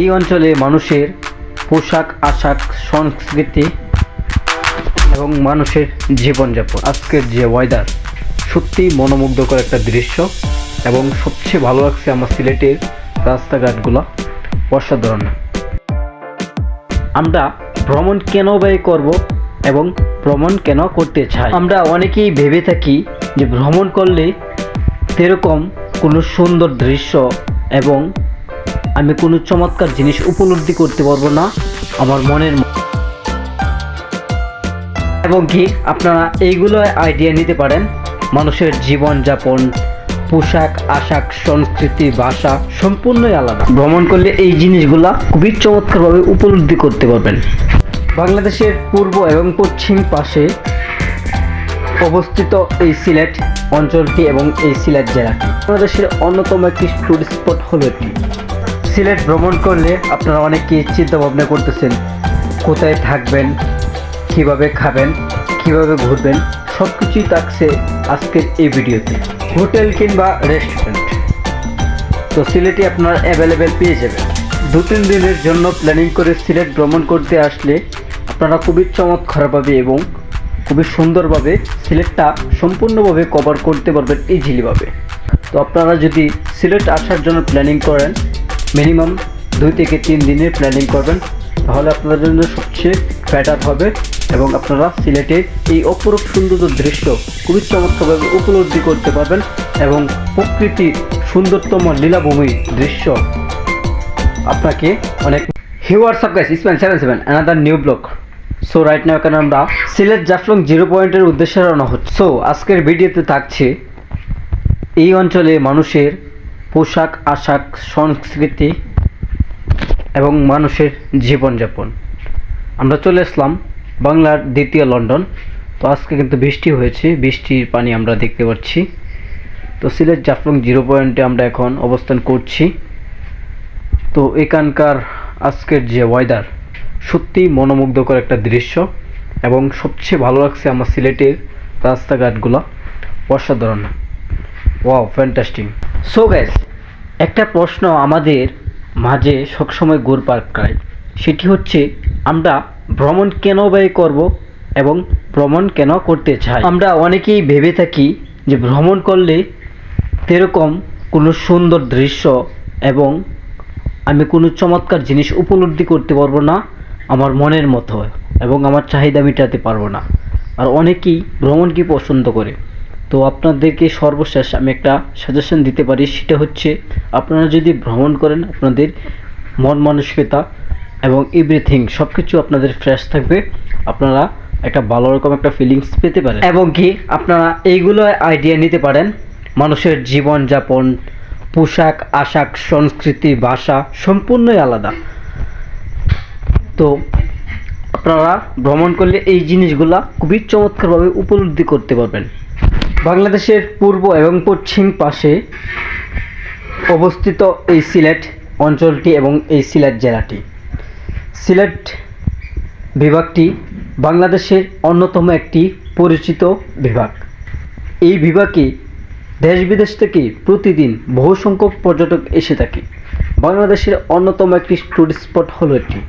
এই অঞ্চলে মানুষের পোশাক, আশাক, সংস্কৃতি এবং মানুষের জীবনযাপন। আজকের যে ওয়েদার সত্যিই মনোমুগ্ধকর একটা দৃশ্য এবং সবচেয়ে ভালো লাগছে আমার সিলেটের রাস্তাঘাটগুলো অসাধারণ। আমরা ভ্রমণ কেন ব্যয় করব এবং ভ্রমণ কেন করতে চাই? আমরা অনেকেই ভেবে থাকি যে ভ্রমণ করলে সেরকম কোনো সুন্দর দৃশ্য এবং আমি কোনো চমৎকার জিনিস উপলব্ধি করতে পারব না। আমার মনের এবং কি, আপনারা এইগুলো আইডিয়া নিতে পারেন। মানুষের জীবনযাপন, পোশাক, আশাক, সংস্কৃতি, ভাষা সম্পূর্ণই আলাদা। ভ্রমণ করলে এই জিনিসগুলা খুবই চমৎকারভাবে উপলব্ধি করতে পারবেন। বাংলাদেশের পূর্ব এবং পশ্চিম পাশে অবস্থিত এই সিলেট অঞ্চলটি এবং এই সিলেট জেলাটি। বাংলাদেশের অন্যতম একটি টুরিস্ট স্পট হলো এটি। সিলেট ভ্রমণ করলে আপনারা অনেকেই চিন্তা ভাবনা করতেছেন, কোথায় থাকবেন, কীভাবে খাবেন, কীভাবে ঘুরবেন সব কিছুই থাকছে আজকের এই ভিডিওতে। হোটেল কিংবা রেস্টুরেন্ট। তো সিলেটে আপনারা অ্যাভেলেবেল পেয়ে যাবেন। দু তিন দিনের জন্য প্ল্যানিং করে সিলেট ভ্রমণ করতে আসলে আপনারা খুবই চমৎকারভাবে এবং খুবই সুন্দরভাবে সিলেটটা সম্পূর্ণভাবে কভার করতে পারবেন ইজিলিভাবে। তো আপনারা যদি সিলেট আসার জন্য প্ল্যানিং করেন মিনিমাম দুই থেকে তিন দিনের প্ল্যানিং করবেন। তাহলে আপনাদের জন্য সবচেয়ে বেটার হবে এবং আপনারা সিলেটের এই অপরূপ সুন্দর দৃশ্য খুবই চমৎকারভাবে উপলব্ধি করতে পারবেন এবং প্রকৃতির সুন্দরতম লীলাভূমির দৃশ্য আপনাকে অনেক hi what's up guys ইসমান seven seven another new block so right now এখানে আমরা সিলেট জাফলং জিরো পয়েন্টের উদ্দেশ্যে রওনা হচ্ছে। সো আজকের ভিডিওতে থাকছে এই অঞ্চলে মানুষের পোশাক, আশাক, সংস্কৃতি এবং মানুষের জীবনযাপন। আমরা চলে আসলাম বাংলার দ্বিতীয় লন্ডন। তো আজকে কিন্তু বৃষ্টি হয়েছে, বৃষ্টির পানি আমরা দেখতে পাচ্ছি। তো সিলেট জাফলং জিরো পয়েন্টে আমরা এখন অবস্থান করছি। তো এখানকার আজকের যে ওয়েদার সত্যিই মনোমুগ্ধকর একটা দৃশ্য এবং সবচেয়ে ভালো লাগছে আমার সিলেটের রাস্তাঘাটগুলো অসাধারণ। ওয়াও ফ্যান্টাস্টিং সো গ্যাস একটা প্রশ্ন আমাদের মাঝে সবসময় ঘুরপাক খায়। সেটি হচ্ছে, আমরা ভ্রমণ কেন ব্যয় করব এবং ভ্রমণ কেন করতে চাই? আমরা অনেকেই ভেবে থাকি যে ভ্রমণ করলে সেরকম কোনো সুন্দর দৃশ্য এবং আমি কোনো চমৎকার জিনিস উপলব্ধি করতে পারব না, আমার মনের মতো এবং আমার চাহিদা মেটাতে পারব না। আর অনেকেই ভ্রমণকে পছন্দ করে? তো আপনাদেরকে সর্বশেষ আমি একটা সাজেশন দিতে পারি, সেটা হচ্ছে আপনারা যদি ভ্রমণ করেন, আপনাদের মন মানসিকতা এবং এভরিথিং সব কিছু আপনাদের ফ্রেশ থাকবে, আপনারা একটা ভালো রকম একটা ফিলিংস পেতে পারেন। এবং কি আপনারা এইগুলো আইডিয়া নিতে পারেন, মানুষের জীবনযাপন, পোশাক, আশাক, সংস্কৃতি, ভাষা সম্পূর্ণই আলাদা। তো আপনারা ভ্রমণ করলে এই জিনিসগুলা খুবই চমৎকারভাবে উপলব্ধি করতে পারবেন। বাংলাদেশের পূর্ব এবং পশ্চিম পাশে অবস্থিত এই সিলেট অঞ্চলটি এবং এই সিলেট জেলাটি। সিলেট বিভাগটি বাংলাদেশের অন্যতম একটি পরিচিত বিভাগ। এই বিভাগে দেশ বিদেশ থেকে প্রতিদিন বহু সংখ্যক পর্যটক এসে থাকে। বাংলাদেশের অন্যতম একটি টুরিস্ট স্পট হলো এটি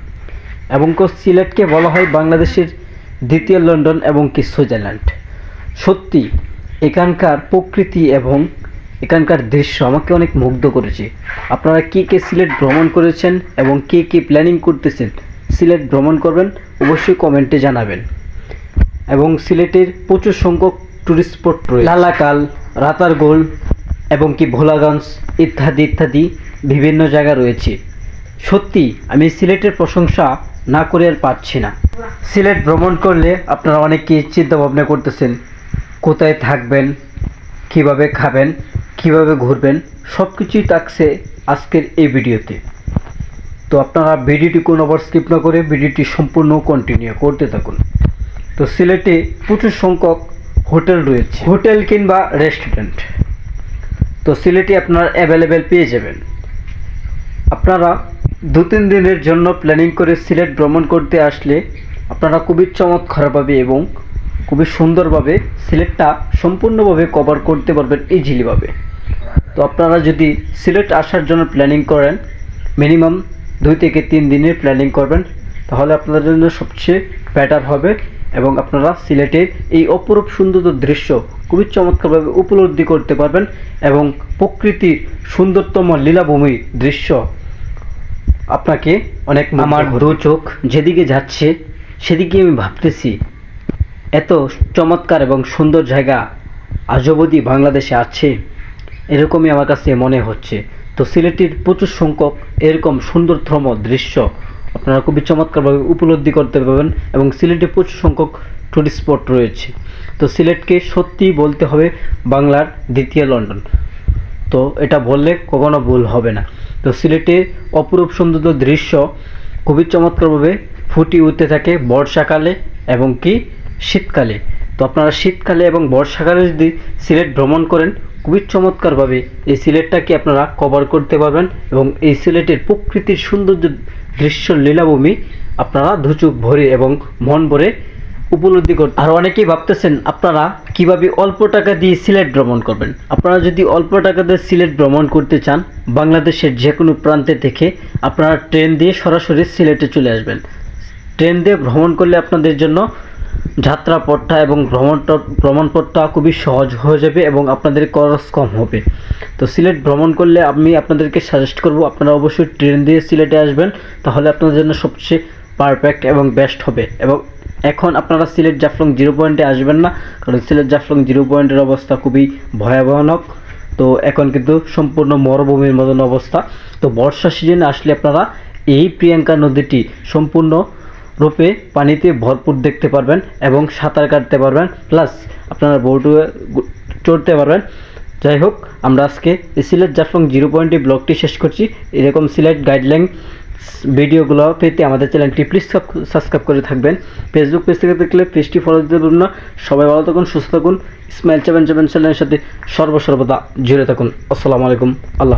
এবং সিলেটকে বলা হয় বাংলাদেশের দ্বিতীয় লন্ডন এবং কি সুইজারল্যান্ড। সত্যি এখানকার প্রকৃতি এবং এখানকার দৃশ্য আমাকে অনেক মুগ্ধ করেছে। আপনারা কে কে সিলেট ভ্রমণ করেছেন এবং কে কে প্ল্যানিং করতেছেন, সিলেট ভ্রমণ করবেন, অবশ্যই কমেন্টে জানাবেন। এবং সিলেটের প্রচুর সংখ্যক টুরিস্ট স্পট রয়েছে। লালাকাল, রাতারগোল এবং কি ভোলাগঞ্জ ইত্যাদি ইত্যাদি বিভিন্ন জায়গা রয়েছে। সত্যি, আমি সিলেটের প্রশংসা না করে আর পারছি না। সিলেট ভ্রমণ করলে আপনারা অনেকেই চিন্তা ভাবনা করতেছেন কোথায় থাকবেন, কীভাবে খাবেন, কীভাবে ঘুরবেন সব কিছুই থাকছে আজকের এই ভিডিওতে। তো আপনারা ভিডিওটি কোনো আবার স্কিপ না করে ভিডিওটি সম্পূর্ণ কন্টিনিউ করতে থাকুন। তো সিলেটে প্রচুর সংখ্যক হোটেল রয়েছে। হোটেল কিংবা রেস্টুরেন্ট তো সিলেটে আপনারা অ্যাভেলেবেল পেয়ে যাবেন। আপনারা দু তিন দিনের জন্য প্ল্যানিং করে সিলেট ভ্রমণ করতে আসলে আপনারা খুবই চমৎকারভাবে এবং খুবই সুন্দরভাবে সিলেটটা সম্পূর্ণভাবে কভার করতে পারবেন ইজিলিভাবে তো আপনারা যদি সিলেট আসার জন্য প্ল্যানিং করেন মিনিমাম দুই থেকে তিন দিনের প্ল্যানিং করবেন তাহলে আপনাদের জন্য সবচেয়ে বেটার হবে এবং আপনারা সিলেটের এই অপরূপ সুন্দর দৃশ্য খুবই চমৎকারভাবে উপলব্ধি করতে পারবেন এবং প্রকৃতির সুন্দরতম লীলাভূমি দৃশ্য আপনাকে অনেক আমার দু চোখ যেদিকে যাচ্ছে সেদিকে আমি ভাবতেছি। এত চমৎকার এবং সুন্দর জায়গা আজ অবধি বাংলাদেশে আছে, এরকমই আমার কাছে মনে হচ্ছে। তো সিলেটের প্রচুর সংখ্যক এরকম সুন্দরতম দৃশ্য আপনারা খুবই চমৎকারভাবে উপলব্ধি করতে পারবেন এবং সিলেটে প্রচুর সংখ্যক টুরিস্ট স্পট রয়েছে। তো সিলেটকে সত্যি বলতে হবে বাংলার দ্বিতীয় লন্ডন। তো এটা বললে কখনো ভুল হবে না। তো সিলেটে অপরূপ সুন্দর দৃশ্য খুবই চমৎকারভাবে ফুটিয়ে উঠতে থাকে বর্ষাকালে এবং কি শীতকালে। তো আপনারা শীতকালে এবং বর্ষাকালে যদি সিলেট ভ্রমণ করেন, খুবই চমৎকারভাবে এই সিলেটটাকে আপনারা কভার করতে পারবেন এবং এই সিলেটের প্রকৃতির সৌন্দর্য দৃশ্য লীলাভূমি আপনারা দুচোখ ভরে এবং মন ভরে উপলব্ধি করতে আর অনেকেই ভাবতেছেন, আপনারা কীভাবে অল্প টাকা দিয়ে সিলেট ভ্রমণ করবেন? আপনারা যদি অল্প টাকা দিয়ে সিলেট ভ্রমণ করতে চান, বাংলাদেশের যে কোনো প্রান্তে থেকে আপনারা ট্রেন দিয়ে সরাসরি সিলেটে চলে আসবেন। ট্রেন দিয়ে ভ্রমণ করলে আপনাদের জন্য যাত্রাপথটা এবং ভ্রমণটা, ভ্রমণপথটা খুবই সহজ হয়ে যাবে এবং আপনাদের খরচ কম হবে। তো সিলেট ভ্রমণ করলে আমি আপনাদেরকে সাজেস্ট করব, আপনারা অবশ্যই ট্রেন দিয়ে সিলেটে আসবেন, তাহলে আপনাদের জন্য সবচেয়ে পারফেক্ট এবং বেস্ট হবে। এবং এখন আপনারা সিলেট জাফলং জিরো পয়েন্টে আসবেন না, কারণ সিলেট জাফলং জিরো পয়েন্টের অবস্থা খুবই ভয়াবহনক। তো এখন কিন্তু সম্পূর্ণ মরুভূমির মতন অবস্থা। তো বর্ষা সিজনে আসলে আপনারা এই প্রিয়াঙ্কা নদীটি সম্পূর্ণ রূপে পানিতে ভরপুর দেখতে পারবেন এবং সাঁতার কাটতে পারবেন। প্লাস আপনারা বোটে চড়তে পারবেন। যাই হোক, আমরা আজকে সিলেট জাফলং জিরো পয়েন্টে ব্লগটি শেষ করছি। এরকম সিলেট গাইডলাইন ভিডিওগুলো পেতে আমাদের চ্যানেলটি প্লিজ সাবস্ক্রাইব করে থাকবেন। ফেসবুক পেজ থেকে দেখলে পেজটি ফলো দিতে পারবেন না। সবাই ভালো থাকুন, সুস্থ থাকুন। ইসমাইল সেভেন সেভেন চ্যানেলের সাথে সর্বসর্বদা জুড়ে থাকুন। আসসালামু আলাইকুম। আল্লাহ